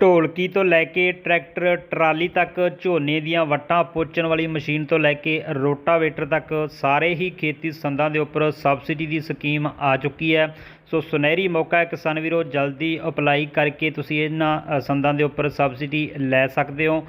ਢੋਲਕੀ ਤੋਂ ਲੈ ਕੇ ਟਰੈਕਟਰ, ਟਰਾਲੀ ਤੱਕ ਝੋਨੇ ਦੀਆਂ ਵੱਟਾਂ ਪੋਚਣ ਵਾਲੀ ਮਸ਼ੀਨ ਤੋਂ ਲੈ ਕੇ ਰੋਟਾਵੇਟਰ ਤੱਕ ਸਾਰੇ ਹੀ ਖੇਤੀ ਸੰਦਾਂ ਦੇ ਉੱਪਰ ਸਬਸਿਡੀ ਦੀ ਸਕੀਮ ਆ ਚੁੱਕੀ ਹੈ। ਸੋ ਸੁਨਹਿਰੀ ਮੌਕਾ ਹੈ ਕਿਸਾਨ ਵੀਰੋ, ਜਲਦੀ ਅਪਲਾਈ ਕਰਕੇ ਤੁਸੀਂ ਇਹਨਾਂ ਸੰਦਾਂ ਦੇ ਉੱਪਰ ਸਬਸਿਡੀ ਲੈ ਸਕਦੇ ਹੋ।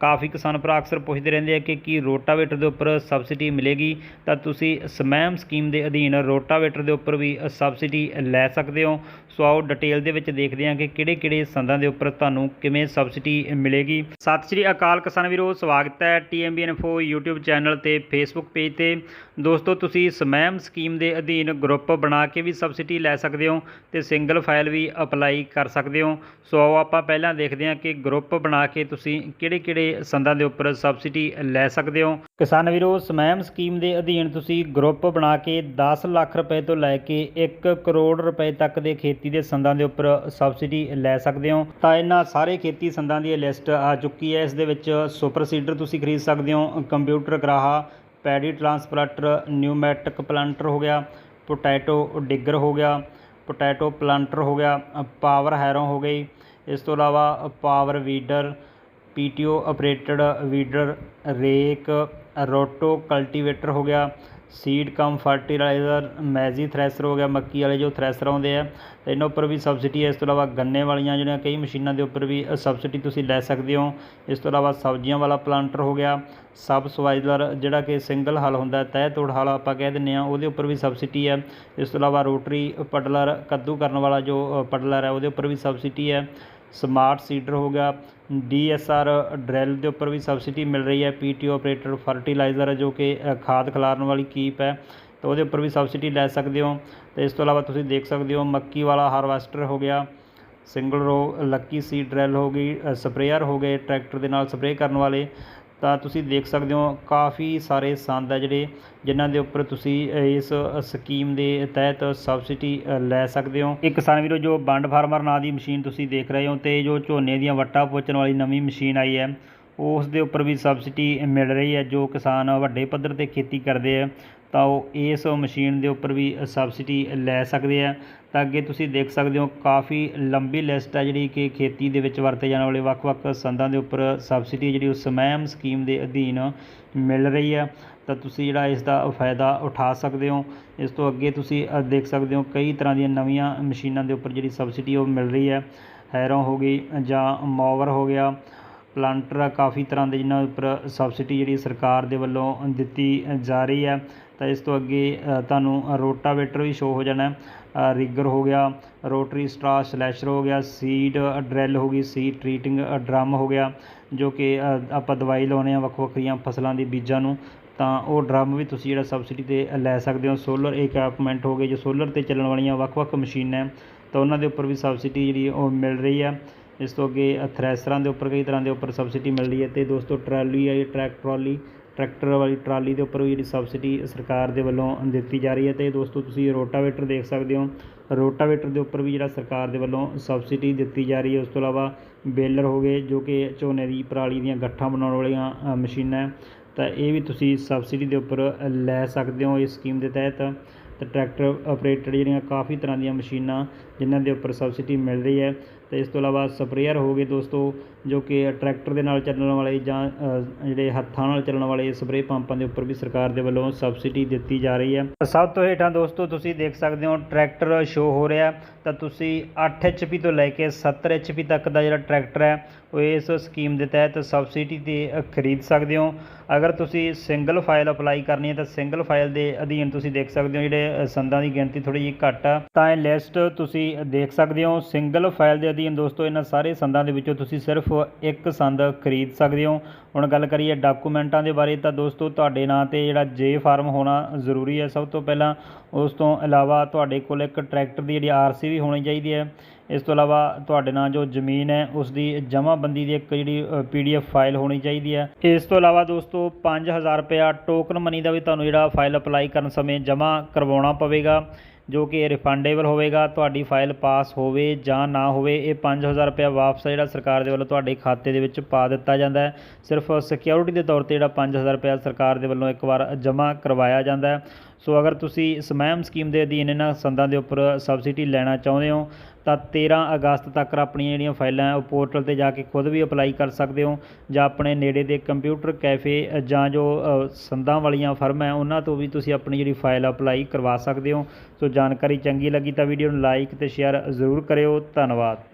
ਕਾਫੀ ਕਿਸਾਨ ਭਰਾ ਅਕਸਰ ਪੁੱਛਦੇ ਰਹਿੰਦੇ ਆ ਕਿ ਕੀ ਰੋਟਾਵੇਟਰ ਦੇ ਉੱਪਰ ਸਬਸਿਡੀ ਮਿਲੇਗੀ? ਤਾਂ ਤੁਸੀਂ ਸਮੈਮ ਸਕੀਮ ਦੇ ਅਧੀਨ ਰੋਟਾਵੇਟਰ ਦੇ ਉੱਪਰ ਵੀ ਸਬਸਿਡੀ ਲੈ ਸਕਦੇ ਹੋ। ਸੋ ਆਓ ਡਿਟੇਲ ਦੇ ਵਿੱਚ ਦੇਖਦੇ ਹਾਂ ਕਿ ਕਿਹੜੇ ਕਿਹੜੇ ਸੰਦਾਂ ਦੇ ਉੱਪਰ ਤੁਹਾਨੂੰ ਕਿਵੇਂ ਸਬਸਿਡੀ ਮਿਲੇਗੀ। ਸਤਿ ਸ਼੍ਰੀ ਅਕਾਲ ਕਿਸਾਨ ਵੀਰੋ, ਸਵਾਗਤ ਹੈ ਟੀਐਮਬੀ ਇਨਫੋ YouTube ਚੈਨਲ ਤੇ Facebook ਪੇਜ ਤੇ। ਦੋਸਤੋ, ਤੁਸੀਂ ਸਮੈਮ ਸਕੀਮ ਦੇ ਅਧੀਨ ਗਰੁੱਪ ਬਣਾ ਕੇ ਵੀ ਸਬਸਿਡੀ ਲੈ ਸਕਦੇ ਹੋ ਤੇ ਸਿੰਗਲ ਫਾਈਲ ਵੀ ਅਪਲਾਈ ਕਰ ਸਕਦੇ ਹੋ। ਸੋ ਆਓ ਆਪਾਂ ਪਹਿਲਾਂ ਦੇਖਦੇ ਹਾਂ ਕਿ ਗਰੁੱਪ ਬਣਾ ਕੇ ਤੁਸੀਂ ਕਿਹੜੇ ਕਿਹੜੇ ਸੰਦਾਂ ਦੇ ਉੱਪਰ ਸਬਸਿਡੀ ਲੈ ਸਕਦੇ ਹੋ। ਕਿਸਾਨ ਵੀਰੋ, ਸਮੈਮ ਸਕੀਮ ਦੇ ਅਧੀਨ ਤੁਸੀਂ ਗਰੁੱਪ ਬਣਾ ਕੇ 10 ਲੱਖ ਰੁਪਏ ਤੋਂ ਲੈ ਕੇ 1 ਕਰੋੜ ਰੁਪਏ ਤੱਕ ਦੇ ਖੇਤੀ ਦੇ ਸੰਦਾਂ ਦੇ ਉੱਪਰ ਸਬਸਿਡੀ ਲੈ ਸਕਦੇ ਹੋ। ਤਾਂ ਇਹਨਾਂ ਸਾਰੇ ਖੇਤੀ ਸੰਦਾਂ ਦੀ ਲਿਸਟ ਆ ਚੁੱਕੀ ਹੈ। ਇਸ ਦੇ ਵਿੱਚ ਸੁਪਰ ਸੀਡਰ ਤੁਸੀਂ ਖਰੀਦ ਸਕਦੇ ਹੋ। ਕੰਪਿਊਟਰ ਗਰਾਹਾ, ਪੈਡੀ ਟਰਾਂਸਪਲਾਂਟਰ, ਨਿਊਮੈਟਿਕ ਪਲਾਂਟਰ ਹੋ ਗਿਆ, ਪੋਟੈਟੋ ਡਿੱਗਰ ਹੋ ਗਿਆ, ਪੋਟੈਟੋ ਪਲਾਂਟਰ ਹੋ ਗਿਆ, ਪਾਵਰ ਹੈਰੋ ਹੋ ਗਈ। ਇਸ ਤੋਂ ਇਲਾਵਾ power weeder P PTO operated weeder rake roto cultivator ਹੋ ਗਿਆ seed cum fertilizer maize thresher ਹੋ ਗਿਆ ਮੱਕੀ ਵਾਲੇ ਜੋ ਥ੍ਰੈਸ਼ਰ ਆਉਂਦੇ ਆ ਇਹਨਾਂ ਉੱਪਰ ਵੀ ਸਬਸਿਡੀ ਹੈ। ਇਸ ਤੋਂ ਇਲਾਵਾ ਗੰਨੇ ਵਾਲੀਆਂ ਜਿਹੜੀਆਂ ਕਈ ਮਸ਼ੀਨਾਂ ਦੇ ਉੱਪਰ ਵੀ ਸਬਸਿਡੀ ਤੁਸੀਂ ਲੈ ਸਕਦੇ ਹੋ। ਇਸ ਤੋਂ ਇਲਾਵਾ ਸਬਜ਼ੀਆਂ ਵਾਲਾ ਪਲਾਂਟਰ ਹੋ ਗਿਆ ਸਬ ਸਵਾਈਲਰ ਜਿਹੜਾ ਕਿ ਸਿੰਗਲ ਹਲ ਹੁੰਦਾ ਹੈ ਤਹਿ ਤੋੜ ਹਲ ਆਪਾਂ ਕਹਿ ਦਿੰਦੇ ਆ ਉਹਦੇ ਉੱਪਰ ਵੀ ਸਬਸਿਡੀ ਹੈ। ਇਸ ਤੋਂ ਇਲਾਵਾ ਰੋਟਰੀ ਪਡਲਰ ਕੱਦੂ ਕਰਨ ਵਾਲਾ ਜੋ ਅ, ਪਡਲਰ ਹੈ ਉਹਦੇ ਉੱਪਰ ਵੀ ਸਬਸਿਡੀ ਹੈ। ਸਮਾਰਟ ਸੀਡਰ ਹੋ ਗਿਆ ਡੀ ਐੱਸ ਆਰ ਡਰੈਲ ਦੇ ਉੱਪਰ ਵੀ ਸਬਸਿਡੀ ਮਿਲ ਰਹੀ ਹੈ ਪੀ ਪੀਟੀਓ ਆਪਰੇਟਰ ਫਰਟੀਲਾਈਜ਼ਰ ਹੈ ਜੋ ਕਿ ਖਾਦ ਖਿਲਾਰਨ ਵਾਲੀ ਕੀਪ ਹੈ, ਤਾਂ ਉਹਦੇ ਉੱਪਰ ਵੀ ਸਬਸਿਡੀ ਲੈ ਸਕਦੇ ਹੋ। ਤੇ ਇਸ ਤੋਂ ਇਲਾਵਾ ਤੁਸੀਂ ਦੇਖ ਸਕਦੇ ਹੋ, ਮੱਕੀ ਵਾਲਾ ਹਾਰਵੈਸਟਰ ਹੋ ਗਿਆ, ਸਿੰਗਲ ਰੋ ਲੱਕੀ ਸੀਡ ਡਰੈਲ ਹੋ ਗਈ ਸਪਰੇਅਰ ਹੋ ਗਏ, ਟਰੈਕਟਰ ਦੇ ਨਾਲ ਸਪਰੇਅ ਕਰਨ ਵਾਲੇ ਤਾਂ ਤੁਸੀਂ ਦੇਖ ਸਕਦੇ ਹੋ ਕਾਫੀ ਸਾਰੇ ਸੰਦ ਆ ਜਿਹੜੇ ਜਿਨ੍ਹਾਂ ਦੇ ਉੱਪਰ ਤੁਸੀਂ ਇਸ ਸਕੀਮ ਦੇ ਤਹਿਤ ਸਬਸਿਡੀ ਲੈ ਸਕਦੇ ਹੋ। ਇੱਕ ਕਿਸਾਨ ਵੀਰੋ, ਜੋ ਬੰਡ ਫਾਰਮਰ ਨਾਂ ਦੀ ਮਸ਼ੀਨ ਤੁਸੀਂ ਦੇਖ ਰਹੇ ਹੋ ਤੇ ਜੋ ਝੋਨੇ ਦੀਆਂ ਵੱਟਾਂ ਪੋਚਣ ਵਾਲੀ ਨਵੀਂ ਮਸ਼ੀਨ ਆਈ ਹੈ, ਉਸ ਦੇ ਉੱਪਰ ਵੀ ਸਬਸਿਡੀ ਮਿਲ ਰਹੀ ਹੈ, ਜੋ ਕਿਸਾਨ ਵੱਡੇ ਪੱਧਰ ਤੇ ਖੇਤੀ ਕਰਦੇ ਆ। ਤਾਂ ਉਹ ਇਸ ਮਸ਼ੀਨ ਦੇ ਉੱਪਰ ਵੀ ਸਬਸਿਡੀ ਲੈ ਸਕਦੇ ਆ। ਤਾਂ ਅੱਗੇ ਤੁਸੀਂ ਦੇਖ ਸਕਦੇ ਹੋ, ਕਾਫੀ ਲੰਬੀ ਲਿਸਟ ਆ ਜਿਹੜੀ ਕਿ ਖੇਤੀ ਦੇ ਵਿੱਚ ਵਰਤੇ ਜਾਣ ਵਾਲੇ ਵੱਖ-ਵੱਖ ਸੰਦਾਂ ਦੇ ਉੱਪਰ ਸਬਸਿਡੀ ਜਿਹੜੀ ਉਹ ਸਮੈਮ ਸਕੀਮ ਦੇ ਅਧੀਨ ਮਿਲ ਰਹੀ ਹੈ ਤਾਂ ਤੁਸੀਂ ਜਿਹੜਾ ਇਸ ਦਾ ਫਾਇਦਾ ਉਠਾ ਸਕਦੇ ਹੋ। ਇਸ ਤੋਂ ਅੱਗੇ ਤੁਸੀਂ ਦੇਖ ਸਕਦੇ ਹੋ ਕਈ ਤਰ੍ਹਾਂ ਦੀਆਂ ਨਵੀਆਂ ਮਸ਼ੀਨਾਂ ਦੇ ਉੱਪਰ ਜਿਹੜੀ ਸਬਸਿਡੀ ਉਹ ਮਿਲ ਰਹੀ ਹੈ ਹੈਰੋ ਹੋ ਗਈ ਜਾਂ ਮੋਵਰ ਹੋ ਗਿਆ, ਪਲਾਂਟਰ ਕਾਫੀ ਤਰ੍ਹਾਂ ਦੇ ਜਿਨ੍ਹਾਂ ਉੱਪਰ ਸਬਸਿਡੀ ਜਿਹੜੀ ਸਰਕਾਰ ਦੇ ਵੱਲੋਂ ਦਿੱਤੀ ਜਾ ਰਹੀ ਹੈ ਤਾਂ ਇਸ ਤੋਂ ਅੱਗੇ ਤੁਹਾਨੂੰ ਰੋਟਾਵੇਟਰ ਵੀ ਸ਼ੋ ਹੋ ਜਾਣਾ ਹੈ। ਰਿਗਰ ਹੋ ਗਿਆ ਰੋਟਰੀ ਸਟਰਾ ਸਲੈਸ਼ਰ ਹੋ ਗਿਆ ਸੀਡ ਡਰੈਲ ਹੋ ਗਈ ਸੀਡ ਟ੍ਰੀਟਿੰਗ ਡਰਮ ਹੋ ਗਿਆ ਜੋ ਕਿ ਆਪਾਂ ਦਵਾਈ ਲਾਉਂਦੇ ਆ ਵੱਖ ਵੱਖਰੀਆਂ ਫਸਲਾਂ ਦੇ ਬੀਜਾਂ ਨੂੰ ਤਾਂ ਉਹ ਡਰਮ ਵੀ ਤੁਸੀਂ ਜਿਹੜਾ ਸਬਸਿਡੀ ਤੇ ਲੈ ਸਕਦੇ ਹੋ। ਸੋਲਰ ਇਕਵਿਪਮੈਂਟ ਹੋ ਗਏ ਜੋ ਸੋਲਰ ਤੇ ਚੱਲਣ ਵਾਲੀਆਂ ਵੱਖ-ਵੱਖ ਮਸ਼ੀਨਾਂ ਤਾਂ ਉਹਨਾਂ ਦੇ ਉੱਪਰ ਵੀ ਸਬਸਿਡੀ ਜਿਹੜੀ ਉਹ ਮਿਲ ਰਹੀ ਹੈ। ਇਸ ਤੋਂ ਅੱਗੇ ਅ, ਥ੍ਰੈਸ਼ਰਾਂ ਦੇ ਉੱਪਰ ਕਈ ਤਰ੍ਹਾਂ ਦੇ ਉੱਪਰ ਸਬਸਿਡੀ ਮਿਲ ਰਹੀ ਹੈ ਤੇ ਦੋਸਤੋ ਟਰਾਲੀ ਹੈ ਟਰੈਕ ਟਰਾਲੀ ਟਰੈਕਟਰ ਵਾਲੀ ਟਰਾਲੀ ਦੇ ਉੱਪਰ ਵੀ ਜਿਹੜੀ ਸਬਸਿਡੀ ਸਰਕਾਰ ਦੇ ਵੱਲੋਂ ਦਿੱਤੀ ਜਾ ਰਹੀ ਹੈ ਅਤੇ ਦੋਸਤੋ ਤੁਸੀਂ ਰੋਟਾਵੇਟਰ ਦੇਖ ਸਕਦੇ ਹੋ। ਰੋਟਾਵੇਟਰ ਦੇ ਉੱਪਰ ਵੀ ਜਿਹੜਾ ਸਰਕਾਰ ਦੇ ਵੱਲੋਂ ਸਬਸਿਡੀ ਦਿੱਤੀ ਜਾ ਰਹੀ ਹੈ, ਉਸ ਤੋਂ ਇਲਾਵਾ ਬੇਲਰ ਹੋ ਗਏ, ਜੋ ਕਿ ਝੋਨੇ ਦੀ ਪਰਾਲੀ ਦੀਆਂ ਗੱਠਾਂ ਬਣਾਉਣ ਵਾਲੀਆਂ ਮਸ਼ੀਨਾਂ ਤਾਂ ਇਹ ਵੀ ਤੁਸੀਂ ਸਬਸਿਡੀ ਦੇ ਉੱਪਰ ਲੈ ਸਕਦੇ ਹੋ ਇਸ ਸਕੀਮ ਦੇ ਤਹਿਤ। ਤੇ ਟਰੈਕਟਰ ਆਪਰੇਟਡ ਜਿਹੜੀਆਂ ਕਾਫੀ ਤਰ੍ਹਾਂ ਦੀਆਂ ਮਸ਼ੀਨਾਂ, ਜਿਨ੍ਹਾਂ ਦੇ ਉੱਪਰ ਸਬਸਿਡੀ ਮਿਲ ਰਹੀ ਹੈ। ਤੇ ਇਸ ਤੋਂ ਇਲਾਵਾ ਸਪਰੇਅਰ ਹੋ ਗਏ ਦੋਸਤੋ, ਜੋ ਕਿ ਟਰੈਕਟਰ ਦੇ ਨਾਲ ਚੱਲਣ ਵਾਲੇ ਜਾਂ ਜਿਹੜੇ ਹੱਥਾਂ ਨਾਲ ਚੱਲਣ ਵਾਲੇ ਸਪਰੇਅ ਪੰਪਾਂ ਦੇ ਉੱਪਰ ਵੀ ਸਰਕਾਰ ਦੇ ਵੱਲੋਂ ਸਬਸਿਡੀ ਦਿੱਤੀ ਜਾ ਰਹੀ ਹੈ। ਸਭ ਤੋਂ ਹੇਠਾਂ ਦੋਸਤੋ, ਤੁਸੀਂ ਦੇਖ ਸਕਦੇ ਹੋ, ਟਰੈਕਟਰ ਸ਼ੋ ਹੋ ਰਿਹਾ ਤਾਂ ਤੁਸੀਂ 8 HP ਤੋਂ ਲੈ ਕੇ 70 HP ਤੱਕ ਦਾ ਜਿਹੜਾ ਟਰੈਕਟਰ ਹੈ, ਉਹ ਇਸ ਸਕੀਮ ਦੇ ਤਹਿਤ ਸਬਸਿਡੀ ਤੇ ਖਰੀਦ ਸਕਦੇ ਹੋ। ਅਗਰ ਤੁਸੀਂ ਸਿੰਗਲ ਫਾਈਲ ਅਪਲਾਈ ਕਰਨੀ ਹੈ, ਤਾਂ ਸਿੰਗਲ ਫਾਈਲ ਦੇ ਅਧੀਨ ਤੁਸੀਂ ਦੇਖ ਸਕਦੇ ਹੋ, ਜਿਹੜੇ ਸੰਦਾਂ ਦੀ ਗਿਣਤੀ ਥੋੜੀ ਜਿਹੀ ਘੱਟ ਆ। ਤਾਂ ਇਹ ਲਿਸਟ ਤੁਸੀਂ ਦੇਖ ਸਕਦੇ ਹੋ, ਸਿੰਗਲ ਫਾਈਲ ਦੇ ਅਧੀਨ ਦੋਸਤੋ, ਇਹਨਾਂ ਸਾਰੇ ਸੰਦਾਂ ਦੇ ਵਿੱਚੋਂ ਤੁਸੀਂ ਸਿਰਫ ਇੱਕ ਸੰਦ ਖਰੀਦ ਸਕਦੇ ਹੋ। ਹੁਣ ਗੱਲ ਕਰੀਏ ਡਾਕੂਮੈਂਟਾਂ ਦੇ ਬਾਰੇ, ਤਾਂ ਦੋਸਤੋ, ਤੁਹਾਡੇ ਨਾਂ ਤੇ ਜਿਹੜਾ ਜੇ ਫਾਰਮ ਹੋਣਾ ਜ਼ਰੂਰੀ ਹੈ। ਸਭ ਤੋਂ ਪਹਿਲਾਂ ਉਸ ਤੋਂ ਇਲਾਵਾ ਤੁਹਾਡੇ ਕੋਲ ਇੱਕ ਟਰੈਕਟਰ ਦੀ ਜਿਹੜੀ ਆਰਸੀ ਵੀ ਹੋਣੀ ਚਾਹੀਦੀ ਹੈ। ਇਸ ਤੋਂ ਇਲਾਵਾ ਤੁਹਾਡੇ ਨਾਲ ਜੋ ਜ਼ਮੀਨ ਹੈ, ਉਸ ਦੀ ਜਮ੍ਹਾਂਬੰਦੀ ਦੀ ਇੱਕ ਜਿਹੜੀ ਪੀਡੀਐਫ ਫਾਈਲ ਹੋਣੀ ਚਾਹੀਦੀ ਹੈ। ਇਸ ਤੋਂ ਇਲਾਵਾ ਦੋਸਤੋ 5000 ਰੁਪਇਆ ਟੋਕਨ ਮਨੀ ਦਾ ਵੀ ਤੁਹਾਨੂੰ ਜਿਹੜਾ ਫਾਈਲ ਅਪਲਾਈ ਕਰਨ ਸਮੇਂ ਜਮ੍ਹਾਂ ਕਰਵਾਉਣਾ ਪਵੇਗਾ। ਜੋ ਕਿ ਰਿਫੰਡੇਬਲ ਹੋਵੇਗਾ, ਤੁਹਾਡੀ ਫਾਈਲ ਪਾਸ ਹੋਵੇ ਜਾਂ ਨਾ ਹੋਵੇ, ਇਹ 5000 ਰੁਪਇਆ ਵਾਪਸ ਜਿਹੜਾ ਸਰਕਾਰ ਦੇ ਵੱਲੋਂ ਤੁਹਾਡੇ ਖਾਤੇ ਦੇ ਵਿੱਚ ਪਾ ਦਿੱਤਾ ਜਾਂਦਾ ਸਿਰਫ ਸਿਕਿਉਰਿਟੀ ਦੇ ਤੌਰ ਤੇ ਜਿਹੜਾ 5000 ਰੁਪਇਆ ਸਰਕਾਰ ਦੇ ਵੱਲੋਂ ਇੱਕ ਵਾਰ ਜਮ੍ਹਾਂ ਕਰਵਾਇਆ ਜਾਂਦਾ ਸੋ ਅਗਰ ਤੁਸੀਂ ਸਮੈਮ ਸਕੀਮ ਦੇ ਅਧੀਨ ਇਹਨਾਂ ਸੰਦਾਂ ਦੇ ਉੱਪਰ ਸਬਸਿਡੀ ਲੈਣਾ ਚਾਹੁੰਦੇ ਹੋ, ਤਾਂ 13 ਅਗਸਤ ਤੱਕ ਆਪਣੀਆਂ ਜਿਹੜੀਆਂ ਫਾਈਲਾਂ ਹੈ, ਉਹ ਪੋਰਟਲ ਤੇ ਜਾ ਕੇ ਖੁਦ ਵੀ ਅਪਲਾਈ ਕਰ ਸਕਦੇ ਹੋ ਜਾਂ ਆਪਣੇ ਨੇੜੇ ਦੇ ਕੰਪਿਊਟਰ ਕੈਫੇ ਜਾਂ ਜੋ ਸੰਦਾਂ ਵਾਲੀਆਂ ਫਰਮ ਹੈ, ਉਹਨਾਂ ਤੋਂ ਵੀ ਤੁਸੀਂ ਆਪਣੀ ਜਿਹੜੀ ਫਾਈਲ ਅਪਲਾਈ ਕਰਵਾ ਸਕਦੇ ਹੋ। ਸੋ ਜਾਣਕਾਰੀ ਚੰਗੀ ਲੱਗੀ ਤਾਂ ਵੀਡੀਓ ਨੂੰ ਲਾਈਕ ਤੇ ਸ਼ੇਅਰ ਜ਼ਰੂਰ ਕਰਿਓ। ਧੰਨਵਾਦ।